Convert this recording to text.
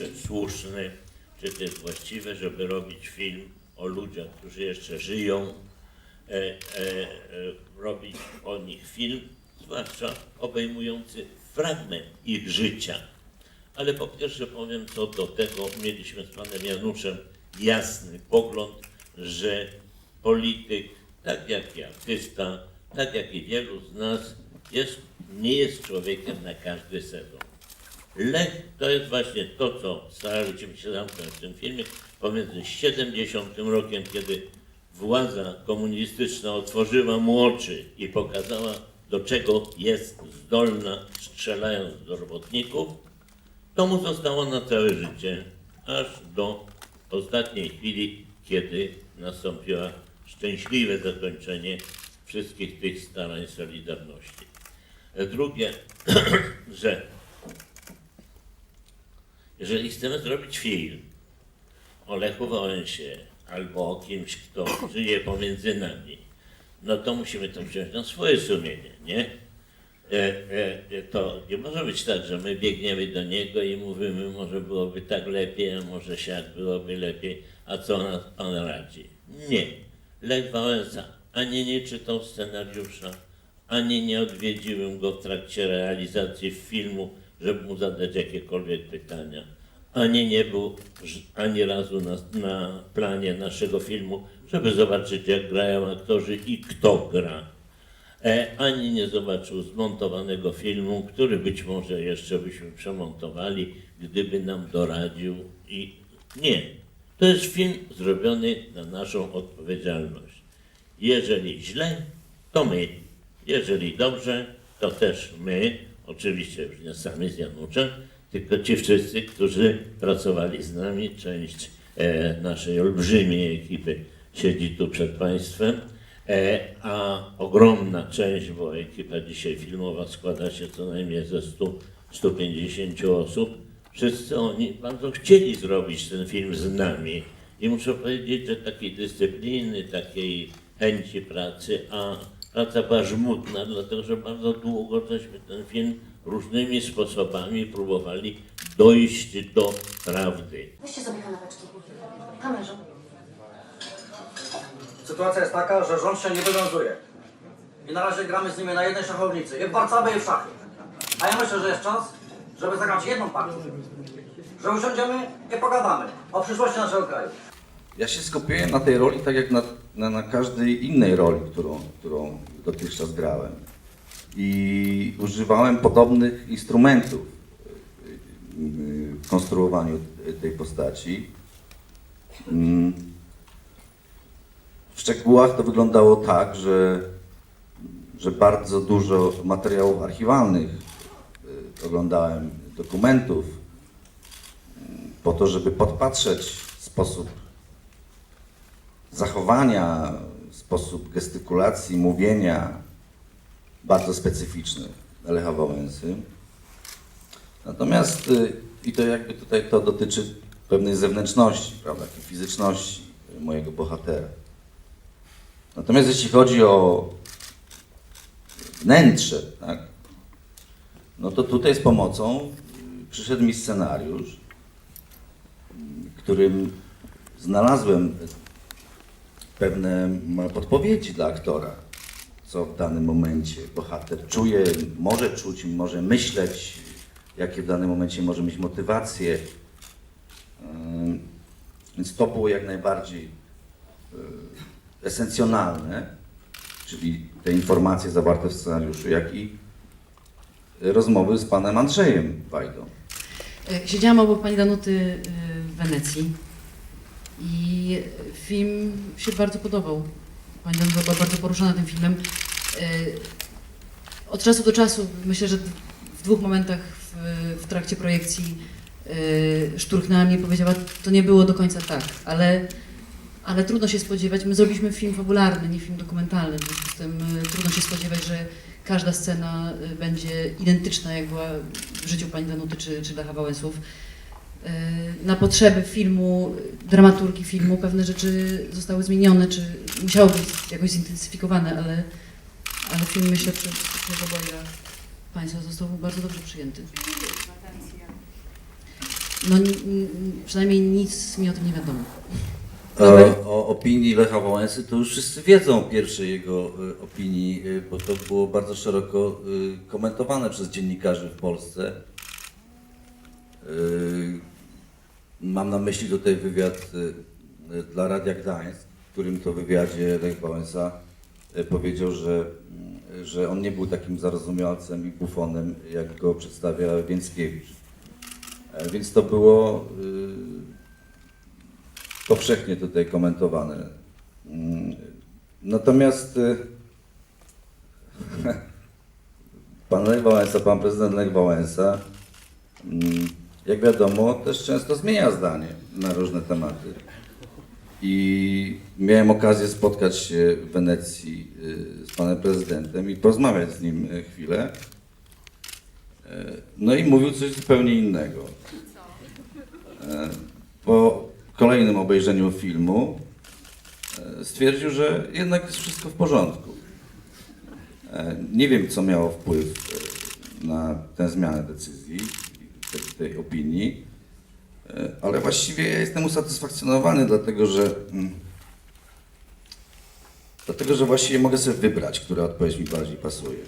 to jest słuszny, czy to jest właściwe, żeby robić film o ludziach, którzy jeszcze żyją, e, e, e, robić o nich film, zwłaszcza obejmujący fragment ich życia. Ale po pierwsze powiem co do tego, mieliśmy z panem Januszem jasny pogląd, że polityk, tak jak i artysta, tak jak i wielu z nas, jest, nie jest człowiekiem na każdy sezon. Lech to jest właśnie to, co staraliśmy się zamknąć w tym filmie pomiędzy 70 rokiem, kiedy władza komunistyczna otworzyła mu oczy i pokazała, do czego jest zdolna, strzelając do robotników, to mu zostało na całe życie, aż do ostatniej chwili, kiedy nastąpiło szczęśliwe zakończenie wszystkich tych starań Solidarności. Drugie, że jeżeli chcemy zrobić film o Lechu Wałęsie albo o kimś, kto żyje pomiędzy nami, no to musimy to wziąć na swoje sumienie, nie? E, e, e, to nie może być tak, że my biegniemy do niego i mówimy, może byłoby tak lepiej, a może siak byłoby lepiej, a co nas pan radzi? Nie. Lech Wałęsa ani nie czytał scenariusza, ani nie odwiedziłem go w trakcie realizacji filmu, żeby mu zadać jakiekolwiek pytania. Ani nie był ani razu na, na planie naszego filmu, żeby zobaczyć, jak grają aktorzy i kto gra. E, ani nie zobaczył zmontowanego filmu, który być może jeszcze byśmy przemontowali, gdyby nam doradził. I nie. To jest film zrobiony na naszą odpowiedzialność. Jeżeli źle, to my. Jeżeli dobrze, to też my. Oczywiście już nie sami z Januszem, tylko ci wszyscy, którzy pracowali z nami. Część e, naszej olbrzymiej ekipy siedzi tu przed Państwem. E, a ogromna część, bo ekipa dzisiaj filmowa składa się co najmniej ze 100, 150 osób, wszyscy oni bardzo chcieli zrobić ten film z nami. I muszę powiedzieć, że takiej dyscypliny, takiej chęci pracy, a praca była żmudna, dlatego że bardzo długo żeśmy ten film różnymi sposobami próbowali dojść do prawdy. Weźcie sobie kanapeczki. Kamerzo. Sytuacja jest taka, że rząd się nie wywiązuje. I na razie gramy z nimi na jednej szachownicy. I w Warszawie i w szachy. A ja myślę, że jest czas, żeby zagrać jedną partię. Że usiądziemy i pogadamy o przyszłości naszego kraju. Ja się skupiłem na tej roli tak jak na, na, na każdej innej roli, którą, którą dotychczas grałem. I używałem podobnych instrumentów yy, w konstruowaniu tej postaci. Mm. W szczegółach to wyglądało tak, że, że bardzo dużo materiałów archiwalnych yy, oglądałem, dokumentów, yy, po to, żeby podpatrzeć sposób zachowania, sposób gestykulacji, mówienia bardzo specyficzny Lecha Wałęsy. Natomiast, y, i to jakby tutaj to dotyczy pewnej zewnętrzności, prawda, takiej fizyczności mojego bohatera. Natomiast jeśli chodzi o wnętrze, tak, no to tutaj z pomocą y, przyszedł mi scenariusz, którym znalazłem pewne podpowiedzi dla aktora, co w danym momencie bohater czuje, może czuć, może myśleć, jakie w danym momencie może mieć motywacje. Więc to było jak najbardziej y, esencjonalne, czyli te informacje zawarte w scenariuszu, jak i rozmowy z panem Andrzejem Wajdą. E, Siedziałam obok pani Danuty e, w Wenecji i film się bardzo podobał. Pani Danuta była bardzo poruszona tym filmem. E, Od czasu do czasu, myślę, że w dwóch momentach w, w trakcie projekcji e, szturchnęła mnie i powiedziała, to nie było do końca tak, ale, ale trudno się spodziewać, my zrobiliśmy film fabularny, nie film dokumentalny, w związku z tym e, trudno się spodziewać, że każda scena będzie identyczna, jak była w życiu pani Danuty czy, czy Lecha Wałęsów. E, Na potrzeby filmu, dramaturgii filmu pewne rzeczy zostały zmienione, czy musiały być jakoś zintensyfikowane, ale, ale film myślę przez, przez oboje Państwa został bardzo dobrze przyjęty. No n- n- przynajmniej nic mi o tym nie wiadomo. O, o opinii Lecha Wałęsy to już wszyscy wiedzą o pierwszej jego y, opinii, y, bo to było bardzo szeroko y, komentowane przez dziennikarzy w Polsce. Y, Mam na myśli tutaj wywiad y, y, dla Radia Gdańsk, w którym to wywiadzie Lech Wałęsa y, powiedział, że, że on nie był takim zarozumialcem i bufonem, jak go przedstawia Więckiewicz. E, Więc to było powszechnie tutaj komentowane. Mm, Natomiast pan Lech Wałęsa, pan prezydent Lech Wałęsa, mm, jak wiadomo, też często zmienia zdanie na różne tematy. I miałem okazję spotkać się w Wenecji y, z panem prezydentem i porozmawiać z nim y, chwilę. E, No i mówił coś zupełnie innego. Po kolejnym obejrzeniu filmu stwierdził, że jednak jest wszystko w porządku. Nie wiem, co miało wpływ na tę zmianę decyzji, tej, opinii, e, ale właściwie ja jestem usatysfakcjonowany, dlatego że mm, dlatego, że właściwie mogę sobie wybrać, która odpowiedź mi bardziej pasuje.